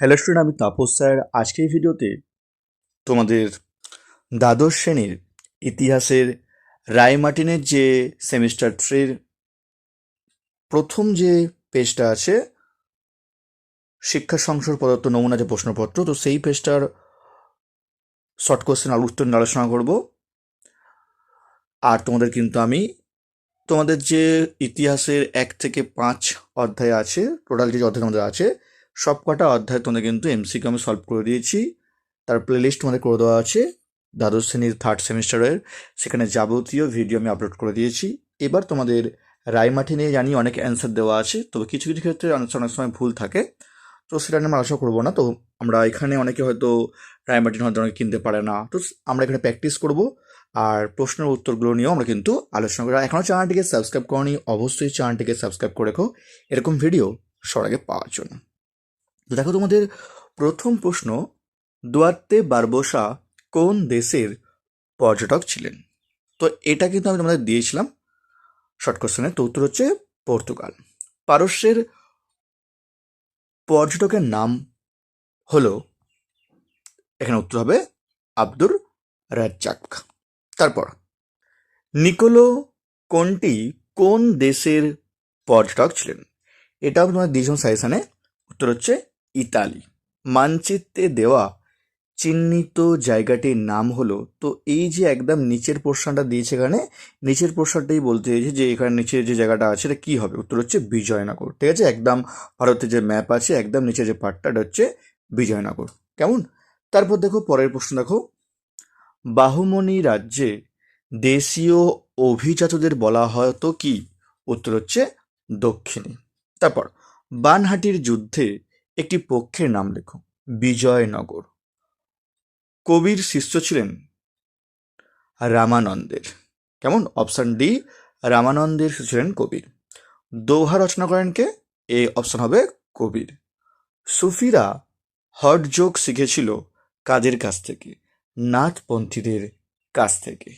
Hello student আমি Tapas sir. আজকের ভিডিওতে তোমাদের দ্বাদশ শ্রেণির ইতিহাসের রায়মার্টিনের যে সেমিস্টার থ্রির প্রথম যে পেজটা আছে, শিক্ষা সংসদ পদার্থ নমুনা যে প্রশ্নপত্র, তো সেই পেজটার শর্ট কোশ্চেন আর উত্তর আলোচনা করব। আর তোমাদের কিন্তু আমি তোমাদের যে ইতিহাসের এক থেকে পাঁচ অধ্যায় আছে টোটাল যে অধ্যায় তোমাদের আছে সব কটা অধ্যায় তোমাদের কিন্তু এমসিকিউ আমি সলভ করে দিয়েছি। তার প্লেলিস্ট তোমাদের করে দেওয়া আছে। দ্বাদশ শ্রেণির থার্ড সেমিস্টারের সেখানে যাবতীয় ভিডিও আমি আপলোড করে দিয়েছি। এবার তোমাদের রায়মাটি নিয়ে জানি অনেক অ্যান্সার দেওয়া আছে। তবে কিছু কিছু ক্ষেত্রে অনেক অনেক সময় ভুল থাকে। তো সেটা নিয়ে আমরা আশা করব না। তো আমরা এখানে অনেকে হয়তো রায়মার্টিন হয়তো অনেকে কিনতে পারে না। তো আমরা এখানে প্র্যাকটিস করব। আর প্রশ্নের উত্তরগুলো নিয়েও আমরা কিন্তু আলোচনা করি এখনও চ্যানেলটিকে সাবস্ক্রাইব করনি, অবশ্যই চ্যানেলটিকে সাবস্ক্রাইব করে রেখো। এরকম ভিডিও সবার আগে পাওয়ার জন্য। দেখো তোমাদের প্রথম প্রশ্ন, দুয়ার্তে বারবোসা কোন দেশের পর্যটক ছিলেন? তো এটা কিন্তু আমি তোমাদের দিয়েছিলাম। শর্ট কোশ্চেনের তো উত্তর হচ্ছে পর্তুগাল। পারস্যের পর্যটকের নাম হলো, এখানে উত্তর হবে আব্দুর রাজ্জাক। তারপর, নিকোলো কোনটি কোন দেশের পর্যটক ছিলেন? এটাও তোমার দিয়েছিলাম সাজেশনে উত্তর হচ্ছে ইতালি। মানচিত্রে দেওয়া চিহ্নিত জায়গাটির নাম হলো, তো এই যে একদম নিচের পোর্শনটা দিয়েছে এখানে, নিচের পোর্শনটাই বলতে চাইছে যে এখানে নিচের যে জায়গাটা আছে এটা কী হবে? উত্তর হচ্ছে বিজয়নগর, ঠিক আছে? একদম ভারতের যে ম্যাপ আছে, একদম নিচে যে পার্টটা হচ্ছে বিজয়নগর। কেমন? তারপর দেখো পরের প্রশ্ন দেখো। বাহুমণি রাজ্যে দেশীয় অভিজাতদের বলা হয় তো কি? উত্তর হচ্ছে দক্ষিণী। তারপর, বানহাটির যুদ্ধে একটি পক্ষের নাম লেখো, বিজয়নগর। কবির শিষ্য ছিলেন রামানন্দের। কেমন? অপশন ডি রামানন্দের শিষ্য ছিলেন কবির। দোহা রচনা করেন কে? এ অপশান হবে কবির। সুফিরা হট যোগ শিখেছিল কাদের কাছ থেকে, নাথপন্থীদের কাছ থেকে।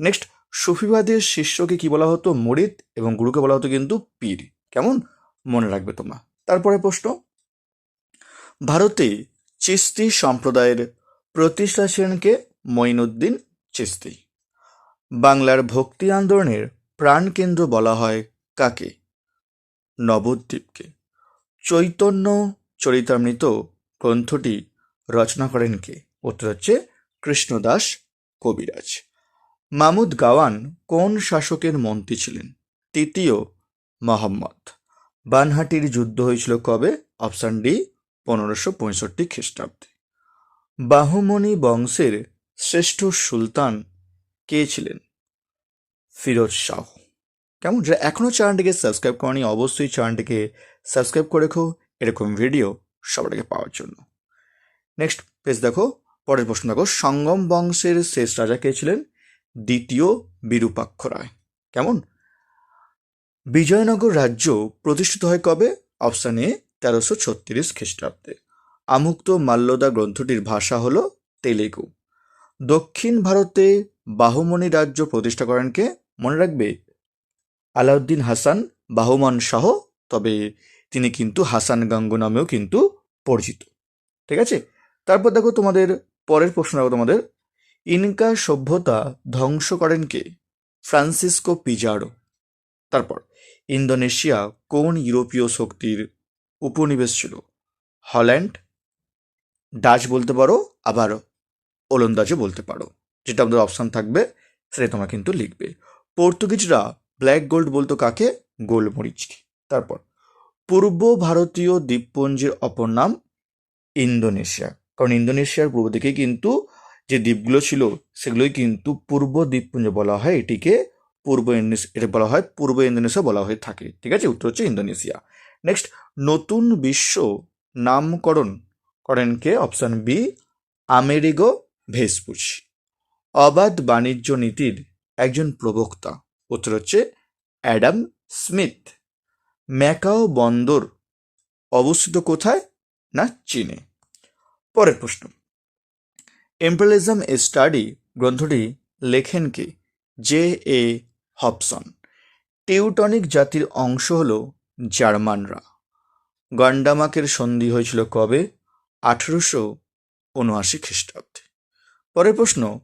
নেক্সট সুফিবাদের শিষ্যকে কি বলা হতো? মরিদ এবং গুরুকে বলা হতো কিন্তু পীর। কেমন? মনে রাখবে তোমরা। তারপরে প্রশ্ন ভারতে চিস্তি সম্প্রদায়ের প্রতিষ্ঠা ছিলেন কে মঈনুদ্দিন চিস্তি। বাংলার ভক্তি আন্দোলনের প্রাণকেন্দ্র বলা হয় কাকে? নবদ্বীপকে। চৈতন্য চরিতামৃত গ্রন্থটি রচনা করেন কে? উত্তর হচ্ছে কৃষ্ণদাস কবিরাজ। মামুদ গাওয়ান কোন শাসকের মন্ত্রী ছিলেন? তৃতীয় মোহাম্মদ। বানহাটির যুদ্ধ হয়েছিল কবে? অপশান ডি পনেরোশো পঁয়ষট্টি খ্রিস্টাব্দে। বাহুমণি বংশের শ্রেষ্ঠ সুলতান কে ছিলেন? ফিরোজ শাহ। কেমন? যারা এখনও চ্যানেলটিকে সাবস্ক্রাইব করেনি, অবশ্যই চ্যানেলটিকে সাবস্ক্রাইব করে রেখো। এরকম ভিডিও আগে পাওয়ার জন্য। নেক্সট পেজ দেখো। পরের প্রশ্ন দেখো। সঙ্গম বংশের শেষ রাজা কে ছিলেন? দ্বিতীয় বিরূপাক্ষ রায়। কেমন? বিজয়নগর রাজ্য প্রতিষ্ঠিত হয় কবে? অপশান এ তেরোশো ছত্রিশ খ্রিস্টাব্দে। আমুক্ত মাল্যদা গ্রন্থটির ভাষা হল তেলেগু। দক্ষিণ ভারতে বাহুমণি রাজ্য প্রতিষ্ঠা করেন কে? মনে রাখবে? আলাউদ্দিন হাসান, বাহুমান শাহ, তবে তিনি কিন্তু হাসান গাঙ্গু নামেও কিন্তু পরিচিত। ঠিক আছে? তারপর দেখো তোমাদের পরের প্রশ্ন দেখো তোমাদের। ইনকা সভ্যতা ধ্বংস করেন কে? Francisco Pizarro. তারপর, ইন্দোনেশিয়া কোন ইউরোপীয় শক্তির উপনিবেশ ছিল। হল্যান্ড, ডাচ বলতে পারো, আবার ওলন্দাজও বলতে পারো। যেটা আমাদের অপশান থাকবে সেটা তোমরা কিন্তু লিখবে। পর্তুগিজরা ব্ল্যাক গোল্ড বলতো কাকে? গোলমরিচকে তারপর, পূর্ব ভারতীয় দ্বীপপুঞ্জের অপর নাম ইন্দোনেশিয়া। কারণ ইন্দোনেশিয়ার পূর্ব দিকে কিন্তু যে দ্বীপগুলো ছিল, সেগুলোই কিন্তু পূর্ব দ্বীপপুঞ্জ বলা হয়, এটিকে পূর্ব ইন্দোনেশিয়া এটা বলা হয় পূর্ব ইন্দোনেশিয়া বলা হয়ে থাকে। ঠিক আছে? উত্তর হচ্ছে ইন্দোনেশিয়া। নেক্সট নতুন বিশ্ব নামকরণ করেন কে? অপশান বি আমেরিগো ভেসপুচ অবাধ বাণিজ্য নীতির একজন প্রবক্তা। উত্তর হচ্ছে অ্যাডাম স্মিথ ম্যাকাও বন্দর অবস্থিত কোথায়? না, চীনে। পরের প্রশ্ন। এম্পারিয়ালিজম এ স্টাডি গ্রন্থটি লেখেন কে? জে এ হবসন টিউটনিক জাতির অংশ হল জার্মানরা। গন্ডামাকের সন্ধি হয়েছিল কবে? আঠেরোশো উনআশি খ্রিস্টাব্দে। পরের প্রশ্ন,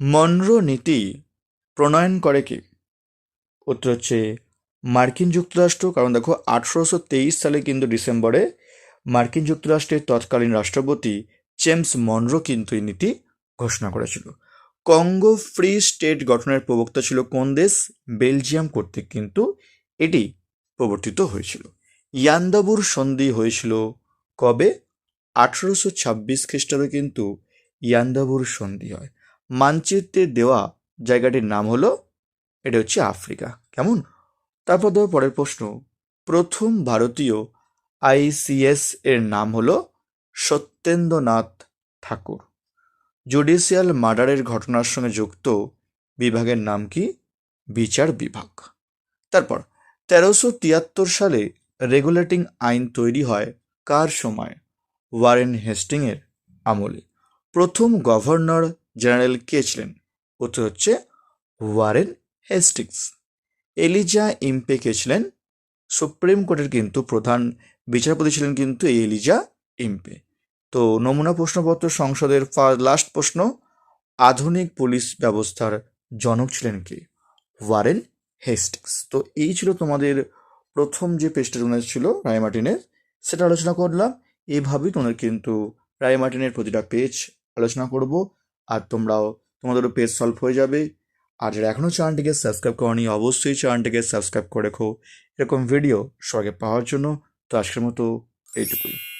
মনরো নীতি প্রণয়ন করে কি? উত্তর হচ্ছে, মার্কিন যুক্তরাষ্ট্র। কারণ দেখো, আঠেরোশো তেইশ সালে কিন্তু ডিসেম্বরে মার্কিন যুক্তরাষ্ট্রের তৎকালীন রাষ্ট্রপতি জেমস মনরো কিন্তু এই নীতি ঘোষণা করেছিল। কঙ্গো ফ্রি স্টেট গঠনের প্রবক্তা ছিল কোন দেশ? বেলজিয়াম কর্তৃক। কিন্তু এটি প্রবর্তিত হয়েছিল। ইয়ান্দাবুর সন্ধি হয়েছিল কবে? আঠেরোশো ছাব্বিশ খ্রিস্টাব্দে কিন্তু ইয়ান্দাবুর সন্ধি হয়। মানচিত্রে দেওয়া জায়গাটির নাম হলো, এটা হচ্ছে আফ্রিকা। কেমন? তারপর দেওয়া পরের প্রশ্ন, প্রথম ভারতীয় আইসিএস এর নাম হলো সত্যেন্দ্রনাথ ঠাকুর। জুডিশিয়াল মার্ডারের ঘটনার সঙ্গে যুক্ত বিভাগের নাম কি? বিচার বিভাগ। তারপর তেরোশো তিয়াত্তর সালে রেগুলেটিং আইন তৈরি হয় কার সময়? ওয়ারেন হেস্টিংয়ের আমলে। প্রথম গভর্নর জেনারেল কে ছিলেন? উত্তর হচ্ছে ওয়ারেন হেস্টিংস। এলিজা ইম্পে কে ছিলেন? সুপ্রিম কোর্টের কিন্তু প্রধান বিচারপতি ছিলেন কিন্তু এলিজা ইম্পে। তো নমুনা প্রশ্নপত্র সংসদের লাস্ট প্রশ্ন, আধুনিক পুলিশ ব্যবস্থার জনক ছিলেন কে? Warren Hastings. তো এই ছিল তোমাদের প্রথম যে পেজটা ছিল রায়মার্টিনের সেটা আলোচনা করলাম। এইভাবেই তোমাদের কিন্তু রায়মার্টিনের প্রতিটা পেজ আলোচনা করব, আর তোমরাও তোমাদেরও পেজ সলভ হয়ে যাবে। আর যারা এখনও চ্যানেলটিকে সাবস্ক্রাইব করনি, অবশ্যই চ্যানেলটিকে সাবস্ক্রাইব করে রেখো। এরকম ভিডিও সবাইকে পাওয়ার জন্য। তো আজকের মতো এইটুকুই।